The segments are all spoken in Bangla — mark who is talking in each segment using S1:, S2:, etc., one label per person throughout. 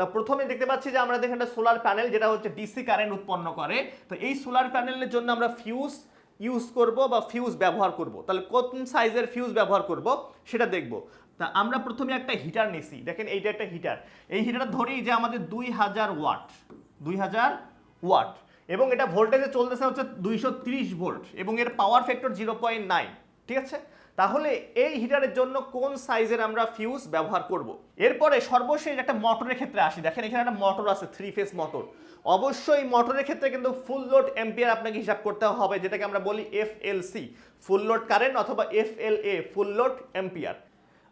S1: তা প্রথমে দেখতে পাচ্ছি যে আমরা দেখেন একটা সোলার প্যানেল যেটা হচ্ছে ডিসি কারেন্ট উৎপন্ন করে। তো এই সোলার প্যানেলের জন্য আমরা ফিউজ ইউজ করব বা ফিউজ ব্যবহার করব। তাহলে কোন সাইজের ফিউজ ব্যবহার করব সেটা দেখব। তা আমরা প্রথমে একটা হিটার নিছি। দেখেন এইটা একটা হিটার এই হিটারটা ধরি যে আমাদের দুই হাজার ওয়াট দুই হাজার ওয়াট এবং এটা ভোল্টেজে চলতেছে হচ্ছে দুইশো ত্রিশ ভোল্ট এবং এর power factor zero point nine ঠিক আছে? তাহলে এই হিটারের জন্য কোন সাইজের আমরা ফিউজ ব্যবহার করব? এরপরে সর্বশেষ একটা মোটরের ক্ষেত্রে আসি। দেখেন এখানে একটা মোটর আছে থ্রি ফেস মোটর অবশ্যই মোটরের ক্ষেত্রে কিন্তু ফুল লোড এম্পিয়ার আপনাকে হিসাব করতে হবে, যেটাকে আমরা বলি F L C full load current অথবা F L A full load ampere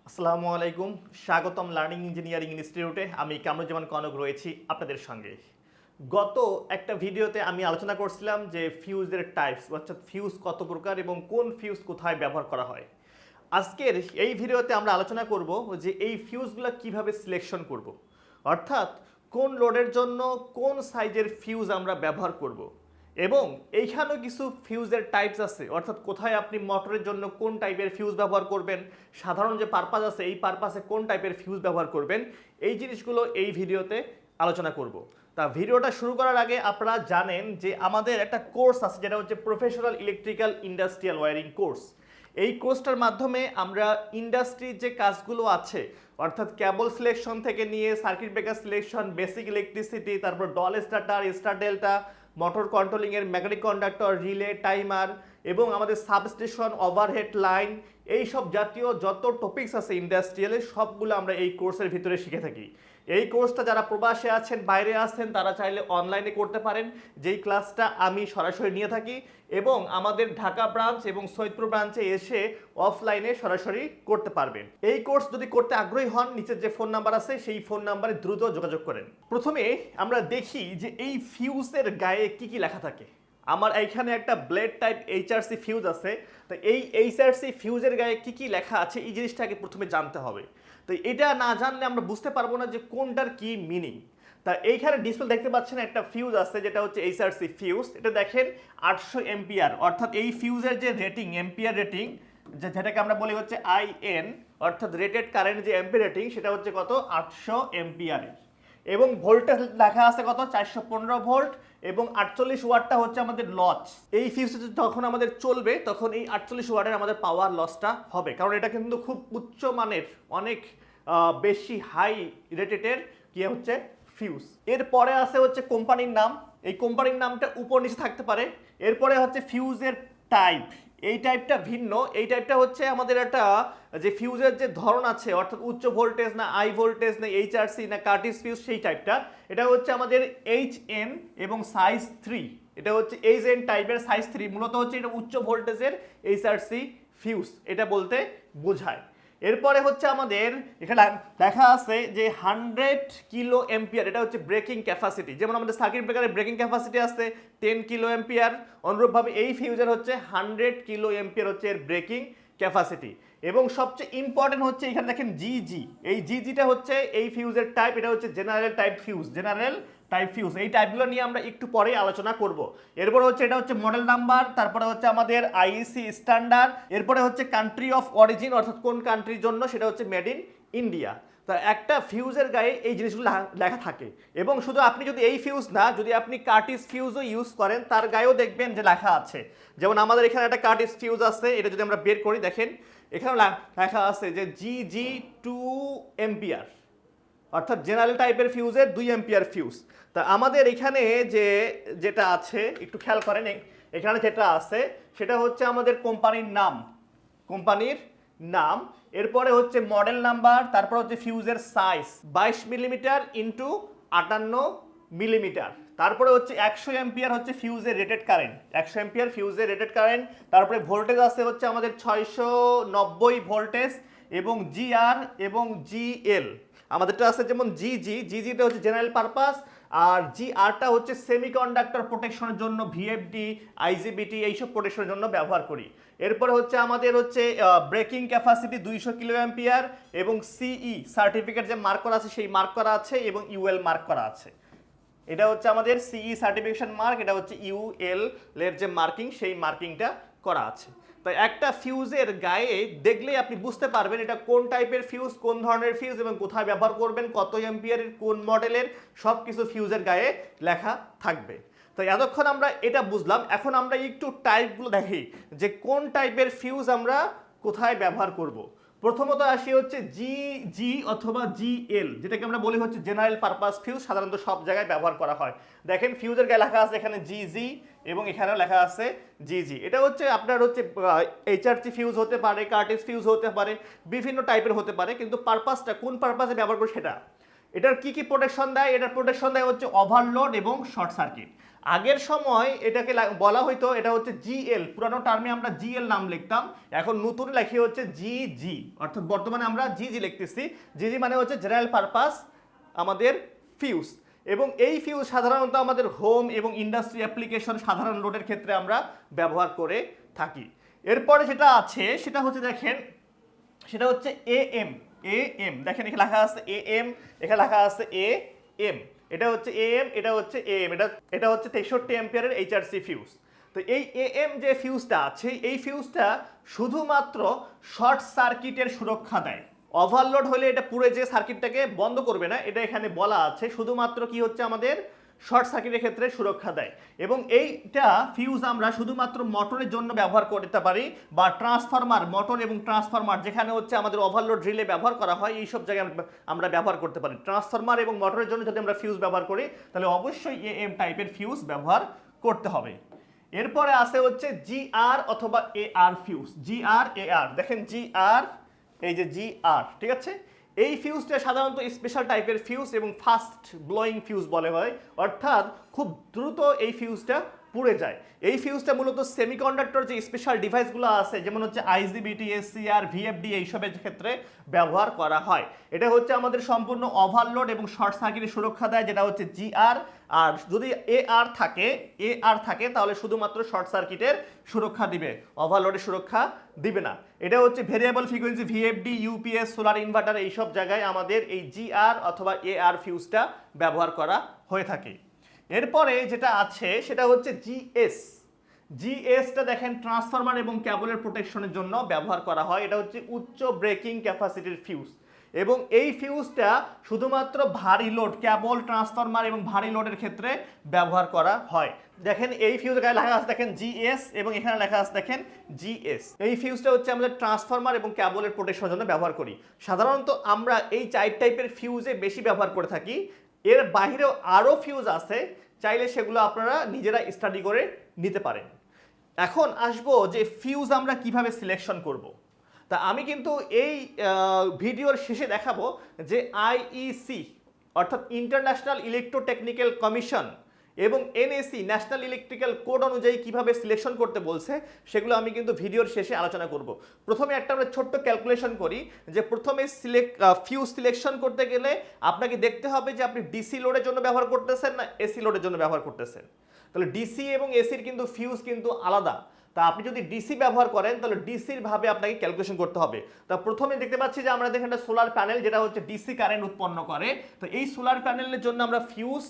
S1: আসসালামু আলাইকুম, স্বাগতম লার্নিং ইঞ্জিনিয়ারিং ইনস্টিটিউটে আমি কামরুজ্জামান কনক রয়েছি আপনাদের সঙ্গে। গত একটা ভিডিওতে আমি আলোচনা করছিলাম যে ফিউজের টাইপস অর্থাৎ ফিউজ কত প্রকার এবং কোন ফিউজ কোথায় ব্যবহার করা হয়। আজকের এই ভিডিওতে আমরা আলোচনা করব যে এই ফিউজগুলো কীভাবে সিলেকশন করব। অর্থাৎ কোন লোডের জন্য কোন সাইজের ফিউজ আমরা ব্যবহার করব এবং এইখানেও কিছু ফিউজের টাইপস আছে। অর্থাৎ কোথায় আপনি মোটরের জন্য কোন টাইপের ফিউজ ব্যবহার করবেন, সাধারণ যে পারপাস আছে এই পারপাসে কোন টাইপের ফিউজ ব্যবহার করবেন, এই জিনিসগুলো এই ভিডিওতে আলোচনা করব। তা ভিডিওটা শুরু করার আগে আপনারা জানেন যে আমাদের একটা কোর্স আছে, যেটা হচ্ছে professional electrical industrial wiring course এই কোর্সটার মাধ্যমে আমরা ইন্ডাস্ট্রির যে কাজগুলো আছে, অর্থাৎ ক্যাবল সিলেকশন থেকে নিয়ে circuit breaker selection basic electricity তারপর DOL starter star delta motor কন্ট্রোলিংয়ের magnetic conductor relay timer এবং আমাদের সাবস্টেশন ওভারহেড লাইন এই সব জাতীয় যত টপিকস আছে ইন্ডাস্ট্রিয়ালে সবগুলো আমরা এই কোর্সের ভিতরে শিখে থাকি। এই কোর্সটা যারা প্রবাসে আছেন, বাইরে আছেন, তারা চাইলে অনলাইনে করতে পারেন। যেই ক্লাসটা আমি সরাসরি নিয়ে থাকি এবং আমাদের ঢাকা ব্রাঞ্চ এবং সৈয়দপুর ব্রাঞ্চে এসে অফলাইনে সরাসরি করতে পারবেন। এই কোর্স যদি করতে আগ্রহী হন, নিচের যে ফোন নাম্বার আছে, সেই ফোন নাম্বারে দ্রুত যোগাযোগ করেন। প্রথমে আমরা দেখি যে এই ফিউজের গায়ে কি কি লেখা থাকে। আমার এইখানে একটা ব্লেড টাইপ এইচআরসি ফিউজ আছে। তো এই এইচআরসি ফিউজের গায়ে কি কি লেখা আছে, এই জিনিসটাকে প্রথমে জানতে হবে। তো এটা না জানলে আমরা বুঝতে পারব না যে কোনটার কি মিনিং তা এইখানে ডিসপ্লে দেখতে পাচ্ছেন একটা ফিউজ আছে, যেটা হচ্ছে এইচআরসি ফিউজ এটা দেখেন আটশো এমপিআর, অর্থাৎ এই ফিউজের যে রেটিং এমপিআর রেটিং যেটাকে আমরা বলি হচ্ছে আইএন অর্থাৎ রেটেড কারেন্ট যে এমপি রেটিং সেটা হচ্ছে কত? আটশো এম্পিয়ারের এবং ভোল্টেজ লেখা আছে কত? চারশো পনেরো ভোল্ট এবং আটচল্লিশ ওয়াটটা হচ্ছে আমাদের লস এই ফিউজটা যখন আমাদের চলবে, তখন এই আটচল্লিশ ওয়াটের আমাদের পাওয়ার লসটা হবে। কারণ এটা কিন্তু খুব উচ্চ মানের, অনেক বেশি হাই রেটেডের কি হচ্ছে ফিউজ এরপরে আছে হচ্ছে কোম্পানির নাম। এই কোম্পানির নামটা উপর নিচে থাকতে পারে। এরপরে হচ্ছে ফিউজের টাইপ এই টাইপটা ভিন্ন। এই টাইপটা হচ্ছে আমাদের একটা, যে ফিউজের যে ধরন আছে, অর্থাৎ উচ্চ ভোল্টেজ না আই ভোল্টেজ না এইচআরসি না কার্টিস ফিউজ সেই টাইপটা এটা হচ্ছে আমাদের এইচ এন এবং সাইজ থ্রি এটা হচ্ছে এইচ এন টাইপের সাইজ থ্রি মূলত হচ্ছে এটা উচ্চ ভোল্টেজের এইচআরসি ফিউজ এটা বলতে বোঝায়। এরপরে হচ্ছে আমাদের এখানে দেখা আছে যে হান্ড্রেড কিলো এম্পিয়ার, এটা হচ্ছে ব্রেকিং ক্যাপাসিটি যেমন আমাদের সার্কিট ব্রেকারের ব্রেকিং ক্যাপাসিটি আছে টেন কিলো এম্পিয়ার, অনুরূপভাবে এই ফিউজার হচ্ছে হান্ড্রেড কিলো এম্পিয়ার হচ্ছে এর ব্রেকিং ক্যাপাসিটি এবং সবচেয়ে ইম্পর্টেন্ট হচ্ছে এখানে দেখেন জিজি এই জিজিটা হচ্ছে এই ফিউজের টাইপ এটা হচ্ছে general type fuse general type fuse এই টাইপগুলো নিয়ে আমরা একটু পরে আলোচনা করব। এরপরে হচ্ছে এটা হচ্ছে মডেল নাম্বার তারপরে হচ্ছে আমাদের আইইসি স্ট্যান্ডার্ড এরপরে হচ্ছে কান্ট্রি অফ অরিজিন অর্থাৎ কোন কান্ট্রির জন্য, সেটা হচ্ছে মেড ইন ইন্ডিয়া তা একটা ফিউজের গায়ে এই জিনিসগুলো লেখা থাকে। এবং শুধু আপনি যদি এই ফিউজ না, যদি আপনি কার্টিস ফিউজও ইউজ করেন, তার গায়েও দেখবেন যে লেখা আছে। যেমন আমাদের এখানে একটা কার্টিস ফিউজ আছে, এটা যদি আমরা বের করি, দেখেন। এখানে লেখা আছে যে জি জি টু এম্পিয়ার অর্থাৎ জেনারেল টাইপের ফিউজের দুই এম্পিয়ার ফিউজ তা আমাদের এখানে যে, যেটা আছে, একটু খেয়াল করেন এখানে যেটা আছে, সেটা হচ্ছে আমাদের কোম্পানির নাম। কোম্পানির নাম। এরপরে হচ্ছে মডেল নাম্বার তারপর হচ্ছে ফিউজের সাইজ বাইশ মিলিমিটার ইন্টু আটান্ন মিলিমিটার তারপরে হচ্ছে একশো এম্পিয়ার হচ্ছে ফিউজের রেটেড কারেন্ট একশো এম্পিয়ার ফিউজের রেটেড কারেন্ট তারপরে ভোল্টেজ আছে হচ্ছে আমাদের ছয়শো নব্বই ভোল্টেজ এবং জিআর এবং জিএল আমাদেরটা আছে যেমন জি জি জি জিজিটা হচ্ছে জেনারেল পারপাস আর জি আরটা হচ্ছে সেমিকন্ডাক্টর প্রোটেকশনের জন্য ভিএফডি আইজিবিটি এইসব প্রোটেকশনের জন্য ব্যবহার করি। এরপরে হচ্ছে আমাদের হচ্ছে ব্রেকিং ক্যাপাসিটি দুইশো কিলো অ্যাম্পিয়ার এবং সিই সার্টিফিকেট যে মার্ক করা আছে, সেই মার্ক করা আছে এবং ইউএল মার্ক করা আছে। এটা হচ্ছে আমাদের সিই সার্টিফিকেশন মার্ক এটা হচ্ছে ইউএল এর যে মার্কিং সেই মার্কিংটা করা আছে তো একটা ফিউজের গায়ে দেখলেই আপনি বুঝতে পারবেন এটা কোন টাইপের ফিউজ কোন ধরনের ফিউজ এবং কোথায় ব্যবহার করবেন, কত এম্পিয়ারের কোন মডেলের সব কিছু ফিউজের গায়ে লেখা থাকবে তো এতক্ষণ আমরা এটা বুঝলাম, এখন আমরা একটু টাইপগুলো দেখি যে কোন টাইপের ফিউজ আমরা কোথায় ব্যবহার করব। প্রথমত আসি হচ্ছে জি জি অথবা জি এল যেটাকে আমরা বলি হচ্ছে জেনারেল পারপাস ফিউজ সাধারণত সব জায়গায় ব্যবহার করা হয়। দেখেন ফিউজের গায়ে লেখা আছে এখানে জি জি এবং এখানেও লেখা আছে জি জি এটা হচ্ছে আপনার হচ্ছে এইচআরসি ফিউজ হতে পারে কার্টিস ফিউজ হতে পারে, বিভিন্ন টাইপের হতে পারে, কিন্তু পারপাসটা কোন পারপাসে ব্যবহার করবে সেটা? এটার কি কি প্রোটেকশন দেয়? এটার প্রোটেকশন দেয় হচ্ছে ওভারলোড এবং শর্ট সার্কিট আগের সময় এটাকে বলা হইতো, এটা হচ্ছে জিএল পুরানো টার্মে আমরা জিএল নাম লিখতাম, এখন নতুন লেখি হচ্ছে জি জি অর্থাৎ বর্তমানে আমরা জি জি লিখতেছি জি জি মানে হচ্ছে জেনারেল পারপাস আমাদের ফিউজ এবং এই ফিউজ সাধারণত আমাদের হোম এবং ইন্ডাস্ট্রি অ্যাপ্লিকেশন সাধারণ লোডের ক্ষেত্রে আমরা ব্যবহার করে থাকি। এরপরে যেটা আছে, সেটা হচ্ছে দেখেন, সেটা হচ্ছে এ এম এ এম দেখেন এখানে লেখা আছে এ এম এখানে লেখা আছে এ এম এটা হচ্ছে এএম এম এটা হচ্ছে এ এম এটা এটা হচ্ছে তেষট্টি অ্যাম্পিয়ারের এইচআরসি ফিউজ তো এই এ এম যে ফিউজটা আছে, এই ফিউজটা শুধুমাত্র শর্ট সার্কিটের সুরক্ষা দেয়। ওভারলোড হলে এটা পুরো যে সার্কিটটাকে বন্ধ করবে না, এটা এখানে বলা আছে। শুধুমাত্র কি হচ্ছে আমাদের? শর্ট সার্কিটের ক্ষেত্রে সুরক্ষা দেয়। এবং এইটা ফিউজ আমরা শুধুমাত্র মোটরের জন্য ব্যবহার করতে পারি বা ট্রান্সফরমার মোটর এবং ট্রান্সফরমার যেখানে হচ্ছে আমাদের ওভারলোড রিলে ব্যবহার করা হয় এই সব জায়গায় আমরা- ব্যবহার করতে পারি। ট্রান্সফরমার এবং মোটরের জন্য যদি আমরা ফিউজ ব্যবহার করি, তাহলে অবশ্যই এ এম টাইপের ফিউজ ব্যবহার করতে হবে। এরপরে আছে হচ্ছে জি আর অথবা এ আর ফিউজ জি আর এ আর দেখেন জি আর এই যে জি আর ঠিক আছে? এই ফিউজটা সাধারণত স্পেশাল টাইপের ফিউজ এবং ফাস্ট ব্লোয়িং ফিউজ বলে হয়। অর্থাৎ খুব দ্রুত এই ফিউজটা পুড়ে যায়। এই ফিউজটা মূলত সেমিকন্ডাক্টর যে স্পেশাল ডিভাইসগুলো আছে, যেমন হচ্ছে আইজিবিটি এসসিআর ভিএফডি এইসবের ক্ষেত্রে ব্যবহার করা হয়। এটা হচ্ছে আমাদের সম্পূর্ণ ওভারলোড এবং শর্ট সার্কিটের সুরক্ষা দেয়, যেটা হচ্ছে জিআর আর যদি এ আর থাকে এ আর থাকে, তাহলে শুধুমাত্র শর্ট সার্কিটের সুরক্ষা দিবে ওভারলোডের সুরক্ষা দিবে না। এটা হচ্ছে variable frequency VFD UPS solar inverter এইসব জায়গায় আমাদের এই জিআর অথবা এ আর ফিউজটা ব্যবহার করা হয়ে থাকে। এরপরে যেটা আছে, সেটা হচ্ছে জিএস জিএসটা দেখেন ট্রান্সফরমার এবং ক্যাবলের প্রোটেকশনের জন্য ব্যবহার করা হয়। এটা হচ্ছে উচ্চ ব্রেকিং ক্যাপাসিটির ফিউজ এবং এই ফিউজটা শুধুমাত্র ভারী লোড ক্যাবল ট্রান্সফরমার এবং ভারী লোডের ক্ষেত্রে ব্যবহার করা হয়। দেখেন এই ফিউজ গায়ে লেখা আছে, দেখেন জিএস এবং এখানে লেখা আছে, দেখেন জিএস এই ফিউজটা হচ্ছে আমাদের ট্রান্সফরমার এবং ক্যাবলের প্রোটেকশনের জন্য ব্যবহার করি। সাধারণত আমরা এই চার টাইপের ফিউজে বেশি ব্যবহার করে থাকি। এর বাহিরেও আরও ফিউজ আছে, চাইলে সেগুলো আপনারা নিজেরা স্টাডি করে নিতে পারেন এখন আসব যে ফিউজ আমরা কীভাবে সিলেকশন করব। তা আমি কিন্তু এই ভিডিওর শেষে দেখাবো যে আইইসি অর্থাৎ ইন্টারন্যাশনাল ইলেকট্রোটেকনিক্যাল কমিশন এবং এনএসি ন্যাশনাল ইলেকট্রিক্যাল কোড অনুযায়ী কীভাবে সিলেকশন করতে বলছে, সেগুলো আমি কিন্তু ভিডিওর শেষে আলোচনা করব। প্রথমে একটা আমরা ছোট্ট ক্যালকুলেশন করি যে প্রথমে সিলেক্ট ফিউজ সিলেকশন করতে গেলে আপনাকে দেখতে হবে যে আপনি ডিসি লোডের জন্য ব্যবহার করতেছেন না এসি লোডের জন্য ব্যবহার করতেছেন। তাহলে ডিসি এবং এসির কিন্তু ফিউজ কিন্তু আলাদা। তা আপনি যদি ডিসি ব্যবহার করেন, তাহলে ডিসির ভাবে আপনাকে ক্যালকুলেশন করতে হবে। তা প্রথমে দেখতে পাচ্ছি যে আমরা দেখেন সোলার প্যানেল যেটা হচ্ছে ডিসি কারেন্ট উৎপন্ন করে। তো এই সোলার প্যানেলের জন্য আমরা ফিউজ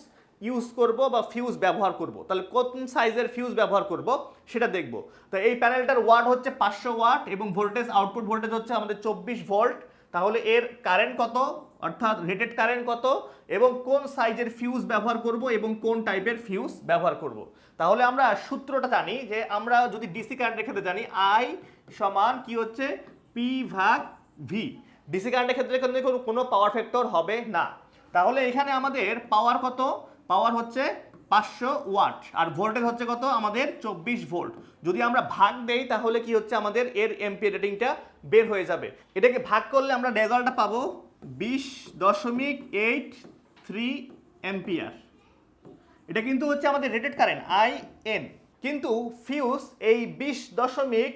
S1: ইউজ করব বা ফিউজ ব্যবহার করব। তাহলে কোন সাইজের ফিউজ ব্যবহার করব সেটা দেখব। তো এই প্যানেলটার ওয়াট হচ্ছে পাঁচশো ওয়াট এবং ভোল্টেজ আউটপুট ভোল্টেজ হচ্ছে আমাদের চব্বিশ ভোল্ট তাহলে এর কারেন্ট কত? অর্থাৎ রেটেড কারেন্ট কত? এবং কোন সাইজের ফিউজ ব্যবহার করব এবং কোন টাইপের ফিউজ ব্যবহার করব। তাহলে আমরা সূত্রটা জানি যে আমরা যদি ডিসি কারেন্টের ক্ষেত্রে জানি আই সমান কি হচ্ছে? পি ভাগ ভি ডিসি কারেন্টের ক্ষেত্রে কোনো পাওয়ার ফ্যাক্টর হবে না। তাহলে এখানে আমাদের পাওয়ার কত? পাওয়ার হচ্ছে পাঁচশো ওয়াট। আর ভোল্টেজ হচ্ছে কত? আমাদের চব্বিশ ভোল্ট। যদি আমরা ভাগ দেই, তাহলে কি হচ্ছে? আমাদের এর এমপিএ রেটিংটা বের হয়ে যাবে। এটাকে ভাগ করলে আমরা রেজাল্টটা পাবো বিশ দশমিক এইট থ্রি এম্পিয়ার এটা কিন্তু হচ্ছে আমাদের রেটেড কারেন্ট, আই এন। কিন্তু ফিউজ, এই বিশ দশমিক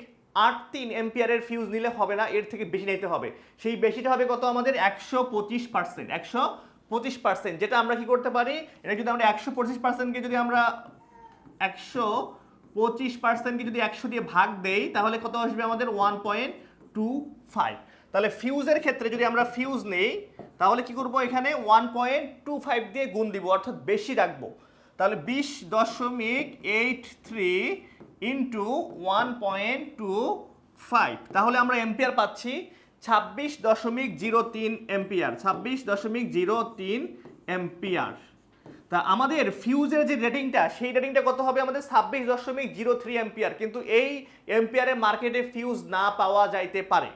S1: আট তিন এম্পিয়ারের ফিউজ নিলে হবে না, এর থেকে বেশি নিতে হবে। সেই বেশিটা হবে কত? আমাদের একশো পঁচিশ পার্সেন্ট, একশো পঁচিশ পার্সেন্ট যেটা আমরা কি করতে পারি? এটা যদি আমরা একশো পঁচিশ পার্সেন্টকে যদি আমরা একশো পঁচিশ পার্সেন্টকে যদি একশো দিয়ে ভাগ দেই, তাহলে কত আসবে আমাদের? ওয়ান পয়েন্ট টু ফাইভ তাহলে ফিউজের ক্ষেত্রে যদি আমরা ফিউজ নেই, তাহলে কি করব এখানে? ওয়ান পয়েন্ট টু ফাইভ দিয়ে গুণ দিব, অর্থাৎ বেশি রাখব। তাহলে বিশ দশমিক eight three into one point two five তাহলে আমরা এম্পিয়ার পাচ্ছি। ছাব্বিশ দশমিক জিরো তিন এম্পিয়ার, ছাব্বিশ দশমিক জিরো তিন এম্পিয়ার। তা আমাদের ফিউজের যে রেটিংটা সেই রেটিংটা কত হবে? আমাদের ছাব্বিশ দশমিক জিরো থ্রি এম্পিয়ার। কিন্তু এই এম্পিয়ারে মার্কেটে ফিউজ না পাওয়া যাইতে পারে।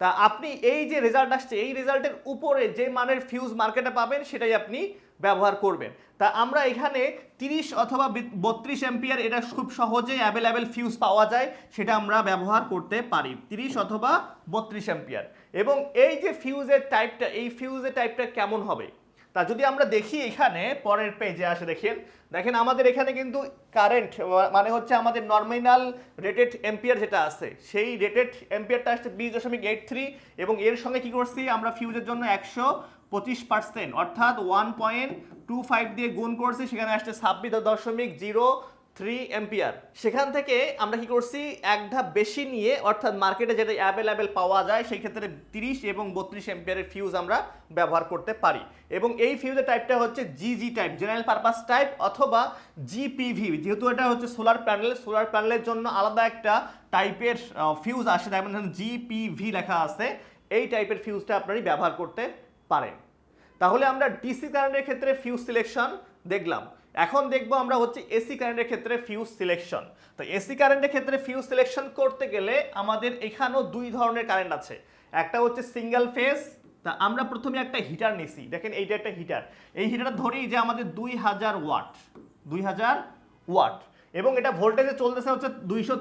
S1: তা আপনি এই যে রেজাল্ট আসছে, এই রেজাল্টের উপরে যে মানের ফিউজ মার্কেটে পাবেন, সেটাই আপনি ব্যবহার করবেন। তা আমরা এখানে তিরিশ অথবা বত্রিশ এম্পিয়ার এটা খুব সহজে অ্যাভেলেবেল ফিউজ পাওয়া যায়, সেটা আমরা ব্যবহার করতে পারি। তিরিশ অথবা বত্রিশ এম্পিয়ার এবং এই যে ফিউজের টাইপটা এই ফিউজের টাইপটা কেমন হবে? তা যদি আমরা দেখি এখানে, পরের পেজে আসে, দেখেন। দেখেন, আমাদের এখানে কিন্তু কারেন্ট মানে হচ্ছে আমাদের নর্মিনাল রেটেড এম্পিয়ার যেটা আছে, সেই রেটেড এম্পিয়ারটা আসছে বিশ দশমিক এইট থ্রি এবং এর সঙ্গে কি করছি? আমরা ফিউজের জন্য একশো পঁচিশ পার্সেন্ট অর্থাৎ ওয়ান পয়েন্ট টু ফাইভ দিয়ে গুণ করছি, সেখানে আসছে ছাব্বিশ দশমিক জিরো থ্রি এম্পিয়ার সেখান থেকে আমরা কি করছি? এক ধাপ বেশি নিয়ে, অর্থাৎ মার্কেটে যেটা অ্যাভেলেবেল পাওয়া যায়, সেই ক্ষেত্রে তিরিশ এবং বত্রিশ এম্পিয়ারের ফিউজ আমরা ব্যবহার করতে পারি। এবং এই ফিউজের টাইপটা হচ্ছে জিজি টাইপ জেনারেল পারপাস টাইপ অথবা জিপিভি যেহেতু এটা হচ্ছে সোলার প্যানেল সোলার প্যানেলের জন্য আলাদা একটা টাইপের ফিউজ আসে তাই মানে জিপিভি লেখা আছে। এই টাইপের ফিউজটা আপনারই ব্যবহার করতে পারেন। তাহলে আমরা ডিসি কারেন্টের ক্ষেত্রে ফিউজ সিলেকশন দেখলাম। এখন দেখব আমরা হচ্ছে এসি কারেন্টের ক্ষেত্রে ফিউজ সিলেকশন। তো এসি কারেন্টের ক্ষেত্রে ফিউজ সিলেকশন করতে গেলে আমাদের এখানেও দুই ধরনের কারেন্ট আছে। একটা হচ্ছে সিঙ্গেল ফেজ, তা আমরা প্রথমে একটা হিটার নিছি। দেখেন এইটা একটা হিটার। এই হিটারটা ধরি যে আমাদের দুই হাজার ওয়াট, দুই হাজার ওয়াট। এবং এটা ভোল্টেজে চলতেছে হচ্ছে দুইশো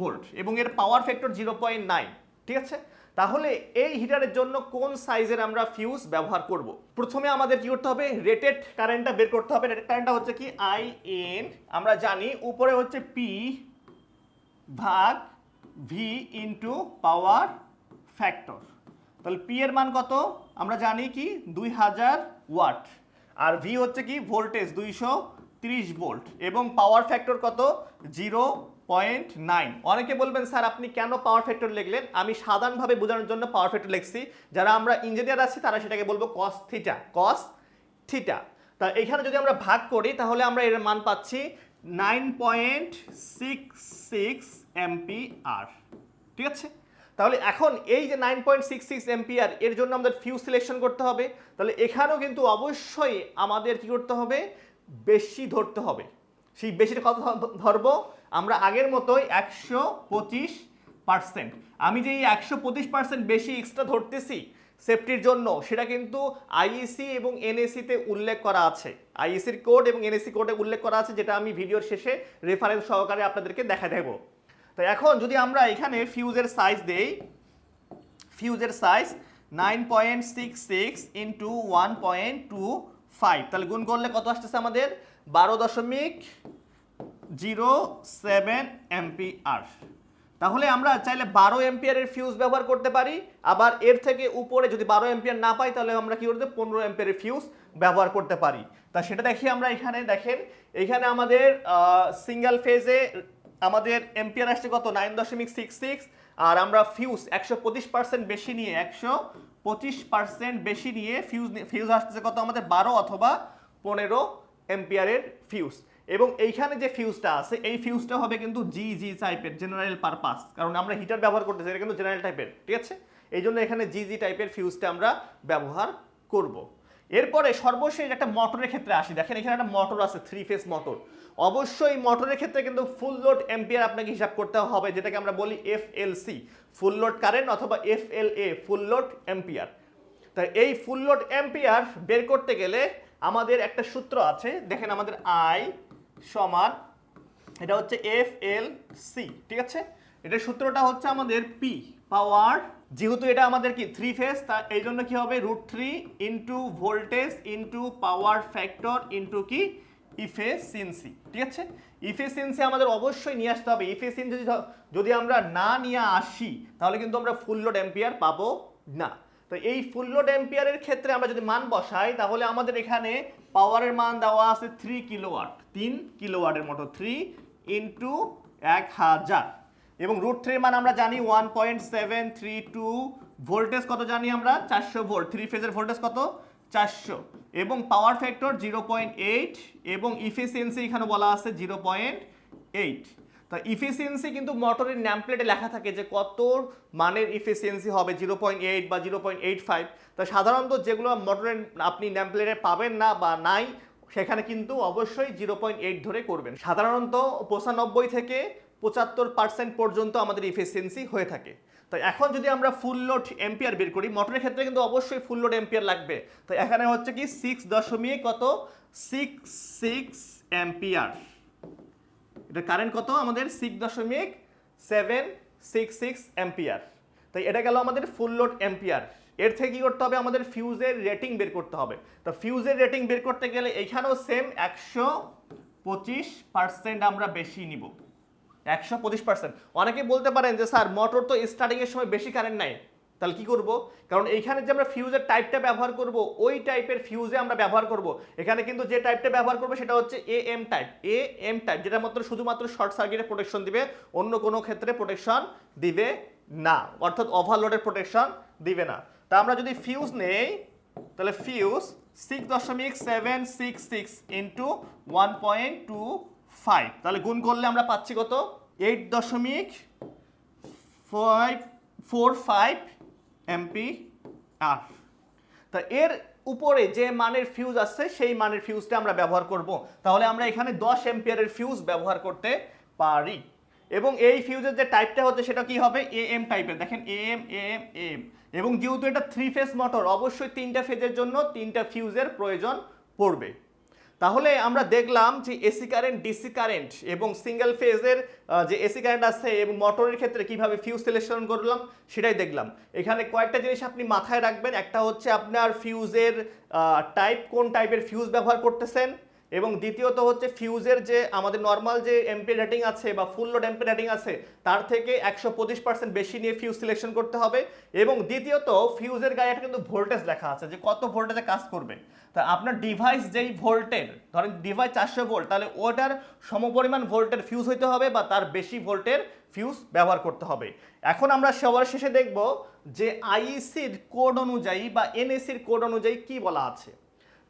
S1: ভোল্ট এবং এর power factor zero point nine. ঠিক আছে? তাহলে এই হিটারের জন্য কোন সাইজের আমরা ফিউজ ব্যবহার করব? প্রথমে আমাদের কি করতে হবে? রেটেড কারেন্টটা বের করতে হবে। রেটেড কারেন্টটা হচ্ছে কি আই এন আমরা জানি উপরে হচ্ছে পি ভাগ ভি ইন্টু পাওয়ার ফ্যাক্টর তাহলে পি এর মান কত? আমরা জানি কি দুই হাজার ওয়াট। আর ভি হচ্ছে কি ভোল্টেজ দুইশো ভোল্ট এবং পাওয়ার ফ্যাক্টর কত? জিরো পয়েন্ট নাইন অনেকে বলবেন, স্যার, আপনি কেন পাওয়ার ফ্যাক্টর লিখলেন? আমি সাধারণভাবে বোঝানোর জন্য পাওয়ার ফ্যাক্টর লিখছি। যারা আমরা ইঞ্জিনিয়ার আছি, তারা সেটাকে বলব কস থিটা কস থিটা তা এখানে যদি আমরা ভাগ করি, তাহলে আমরা এর মান পাচ্ছি nine point six six amp আর ঠিক আছে? তাহলে এখন এই যে nine point six six ampere এর জন্য আমাদের ফিউজ সিলেকশন করতে হবে। তাহলে এখানেও কিন্তু অবশ্যই আমাদের কি করতে হবে? বেশি ধরতে হবে। সেই বেশিটা কত ধ- ধরবো। আমরা আগের মতোই একশো পঁচিশ পার্সেন্ট আমি যে এই একশো পঁচিশ পার্সেন্ট বেশি এক্সট্রা ধরতেছি সেফটির জন্য, সেটা কিন্তু আইইসি এবং এনএসিতে উল্লেখ করা আছে। আইইসির কোড এবং এনএসি কোডে উল্লেখ করা আছে, যেটা আমি ভিডিওর শেষে রেফারেন্স সহকারে আপনাদেরকে দেখা দেবো। তো এখন যদি আমরা এখানে ফিউজের সাইজ দেই ফিউজের size nine point six six into one point two five তাহলে গুণ করলে কত আসতেছে আমাদের? বারো দশমিক জিরো সেভেন এমপি আর তাহলে আমরা চাইলে বারো এম্পিয়ারের ফিউজ ব্যবহার করতে পারি। আবার এর থেকে উপরে যদি বারো এম্পিয়ার না পাই, তাহলে আমরা কি করতে পনেরো এম্পিয়ারের ফিউজ ব্যবহার করতে পারি। তা সেটা দেখি আমরা এখানে, দেখেন। এখানে আমাদের সিঙ্গেল ফেজে আমাদের এম্পিয়ার আসছে কত? নাইন দশমিক সিক্স সিক্স আর আমরা ফিউজ একশো পঁচিশ পার্সেন্ট বেশি নিয়ে, একশো পঁচিশ পার্সেন্ট বেশি নিয়ে ফিউজ ফিউজ আসতেছে কত? আমাদের বারো অথবা পনেরো এম্পিয়ারের ফিউজ এবং এইখানে যে ফিউজটা আছে, এই ফিউজটা হবে কিন্তু জি জি টাইপের জেনারেল পারপাস কারণ আমরা হিটার ব্যবহার করতেছি, এটা কিন্তু জেনারেল টাইপের ঠিক আছে? এই জন্য এখানে জি জি টাইপের ফিউজটা আমরা ব্যবহার করব। এরপরে সর্বশেষ একটা মোটরের ক্ষেত্রে আসি। দেখেন, এখানে একটা মোটর আছে থ্রি ফেস মোটর অবশ্যই মোটরের ক্ষেত্রে কিন্তু ফুল লোড এম্পিয়ার আপনাকে হিসাব করতে হবে, যেটাকে আমরা বলি F L C full load current অথবা F L A full load ampere তাই এই ফুল লোড এম্পিয়ার বের করতে গেলে আমাদের একটা সূত্র আছে, দেখেন আমাদের আই সমান, এটা হচ্ছে এফ এল সি ঠিক আছে? এটার সূত্রটা হচ্ছে আমাদের পি পাওয়ার যেহেতু এটা আমাদের কি থ্রি ফেজ তা এই জন্য কি হবে? Root three into voltage into power factor into কি? ইফেসিয়েন্সি ঠিক আছে? ইফেসিয়েন্সি আমাদের অবশ্যই নিয়ে আসতে হবে। ইফেসিয়েন্সি যদি আমরা না নিয়ে আসি, তাহলে কিন্তু আমরা ফুল লোড এম্পিয়ার পাবো না। তো এই ফুল লোড এম্পিয়ারের ক্ষেত্রে আমরা যদি মান বসাই, তাহলে আমাদের এখানে পাওয়ারের মান দেওয়া আছে থ্রি কিলোওয়াট তিন কিলোওয়াটের মতো থ্রি ইন্টু এক হাজার। এবং রুট থ্রির মান আমরা জানি one point seven three two voltage কত জানি আমরা? চারশো ভোল্ট থ্রি ফেজের ভোল্টেজ কত? চারশো। এবং power factor zero point eight এবং ইফিসিয়েন্সি এখানে বলা আছে জিরো পয়েন্ট এইট তা ইফিসিয়েন্সি কিন্তু মোটরের ন্যামপ্লেটে লেখা থাকে যে কত মানের ইফিসিয়েন্সি হবে জিরো পয়েন্ট এইট বা জিরো পয়েন্ট এইট ফাইভ তা সাধারণত যেগুলো মোটরের আপনি ন্যামপ্লেটে পাবেন না বা নাই, সেখানে কিন্তু অবশ্যই জিরো পয়েন্ট এইট ধরে করবেন। সাধারণত পঁচানব্বই থেকে পঁচাত্তর পার্সেন্ট পর্যন্ত আমাদের ইফিসিয়েন্সি হয়ে থাকে। তো এখন যদি আমরা ফুল লোড এম্পিয়ার বের করি মোটরের ক্ষেত্রে কিন্তু অবশ্যই ফুল লোড এম্পিয়ার লাগবে। তো এখানে হচ্ছে কি সিক্স দশমিক কত? সিক্স সিক্স এম্পিয়ার এটা কারেন্ট কত? আমাদের সিক্স দশমিক সেভেন সিক্স সিক্স এম্পিয়ার তাই এটা গেল আমাদের ফুল লোড এম্পিয়ার এর থেকে কী করতে হবে? আমাদের ফিউজের রেটিং বের করতে হবে। তো ফিউজের রেটিং বের করতে গেলে এখানেও সেম একশো পঁচিশ পার্সেন্ট আমরা বেশি নিব। একশো পঁচিশ পার্সেন্ট অনেকে বলতে পারেন যে, স্যার মোটর তো স্টার্টিংয়ের সময় বেশি কারেন্ট নাই তাহলে কি করব? কারণ এইখানে যে আমরা ফিউজের টাইপটা ব্যবহার করব, ওই টাইপের ফিউজে আমরা ব্যবহার করব। এখানে কিন্তু যে টাইপটা ব্যবহার করব সেটা হচ্ছে A M type A M type যেটা মাত্র শুধুমাত্র শর্ট সার্কিটে প্রোটেকশন দিবে, অন্য কোনো ক্ষেত্রে প্রোটেকশন দিবে না। অর্থাৎ ওভারলোডের প্রোটেকশন দিবে না। তা আমরা যদি ফিউজ নেই, তাহলে ফিউজ সিক্স দশমিক seven six six into one point two five তাহলে গুণ করলে আমরা পাচ্ছি কত? এইট দশমিক ফাইভ ফোর ফাইভ এমপি আর তা এর উপরে যে মানের ফিউজ আছে সেই মানের ফিউজটা আমরা ব্যবহার করব। তাহলে আমরা এখানে দশ এম্পিয়ারের ফিউজ ব্যবহার করতে পারি। এবং এই ফিউজের যে টাইপটা হচ্ছে, সেটা কি হবে? এ এম টাইপের দেখেন এম এম এম এবং যেহেতু এটা থ্রি ফেজ মোটর অবশ্যই তিনটা ফেজের জন্য তিনটা ফিউজের প্রয়োজন পড়বে। তাহলে আমরা দেখলাম যে এসি কারেন্ট, ডিসি কারেন্ট এবং সিঙ্গেল ফেজের যে এসি কারেন্ট আছে এবং মোটরের ক্ষেত্রে কীভাবে ফিউজ সিলেকশন করলাম সেটাই দেখলাম। এখানে কয়েকটা জিনিস আপনি মাথায় রাখবেন। একটা হচ্ছে আপনার ফিউজের টাইপ কোন টাইপের ফিউজ ব্যবহার করতেছেন? এবং দ্বিতীয়ত হচ্ছে ফিউজের যে আমাদের নর্মাল যে এমপি রেটিং আছে বা ফুল লোড এমপি রেটিং আছে, তার থেকে একশো পঁচিশ পার্সেন্ট বেশি নিয়ে ফিউজ সিলেকশন করতে হবে। এবং দ্বিতীয়ত ফিউজের গায়ে একটা কিন্তু ভোল্টেজ লেখা আছে যে কত ভোল্টেজে কাজ করবে। তা আপনার ডিভাইস যেই ভোল্টের ধরেন ডিভাইস চারশো ভোল্ট তাহলে ওটার সমপরিমাণ ভোল্টের ফিউজ হইতে হবে বা তার বেশি ভোল্টের ফিউজ ব্যবহার করতে হবে। এখন আমরা সবার শেষে দেখব যে আইইসির কোড অনুযায়ী বা এনএসির কোড অনুযায়ী কি বলা আছে।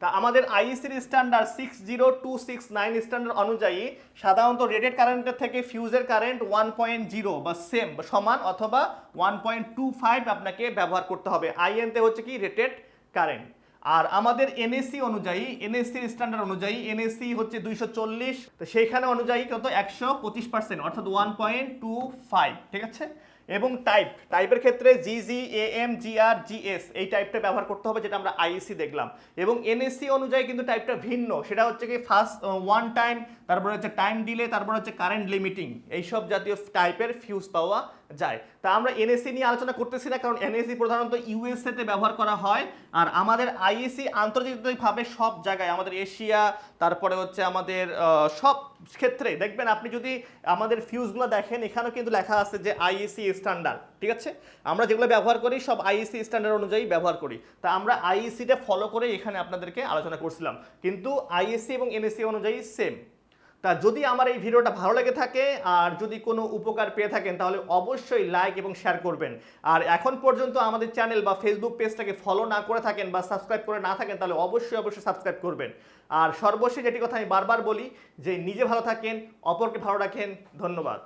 S1: তা আমাদের আইসির standard six zero two six nine standard অনুযায়ী সাধারণত রেটেড কারেন্টের থেকে ফিউজের কারেন্ট ওয়ান পয়েন্ট জিরো বা সেম সমান অথবা ওয়ান পয়েন্ট টু ফাইভ আপনাকে ব্যবহার করতে হবে। আইএনতে হচ্ছে কি? রেটেড কারেন্ট আর আমাদের এনএসসি অনুযায়ী এনএসসির স্ট্যান্ডার্ড অনুযায়ী এনএসসি হচ্ছে দুইশো চল্লিশ। তো সেইখানে অনুযায়ী কত? একশো পঁচিশ পার্সেন্ট অর্থাৎ ওয়ান পয়েন্ট টু ফাইভ ঠিক আছে? এবং টাইপ টাইপের ক্ষেত্রে জি জি A M G R G S এই টাইপটা ব্যবহার করতে হবে যেটা আমরা আইএসি দেখলাম। এবং এনএসসি অনুযায়ী কিন্তু টাইপটা ভিন্ন। সেটা হচ্ছে কি ফার্স্ট ওয়ান টাইম তারপরে হচ্ছে টাইম ডিলে তারপরে হচ্ছে কারেন্ট লিমিটিং এইসব জাতীয় টাইপের ফিউজ পাওয়া যায়। তা আমরা এনএসসি নিয়ে আলোচনা করতেছি না, কারণ এনএসসি প্রধানত ইউএসএ তে ব্যবহার করা হয়, আর আমাদের আইএসি আন্তর্জাতিকভাবে সব জায়গায়, আমাদের এশিয়া, তারপরে হচ্ছে আমাদের সব ক্ষেত্রে। দেখবেন আপনি যদি আমাদের ফিউজগুলো দেখেন, এখানেও কিন্তু লেখা আছে যে আইএসি স্ট্যান্ডার্ড ঠিক আছে? আমরা যেগুলো ব্যবহার করি, সব আইএসি স্ট্যান্ডার্ড অনুযায়ী ব্যবহার করি। তা আমরা আইএসিটা ফলো করে এখানে আপনাদেরকে আলোচনা করছিলাম। কিন্তু আইএসসি এবং এনএসসি অনুযায়ী সেম তা যদি আমার এই ভিডিওটা ভালো লেগে থাকে আর যদি কোনো উপকার পেয়ে থাকেন, তাহলে অবশ্যই লাইক এবং শেয়ার করবেন। আর এখন পর্যন্ত আমাদের চ্যানেল বা ফেসবুক পেজটাকে ফলো না করে থাকেন বা সাবস্ক্রাইব করে না থাকেন, তাহলে অবশ্যই অবশ্যই সাবস্ক্রাইব করবেন। আর সর্বশেষ যেটি কথা আমি বারবার বলি, যে নিজে ভালো থাকেন, অপরকে ভালো রাখেন, ধন্যবাদ।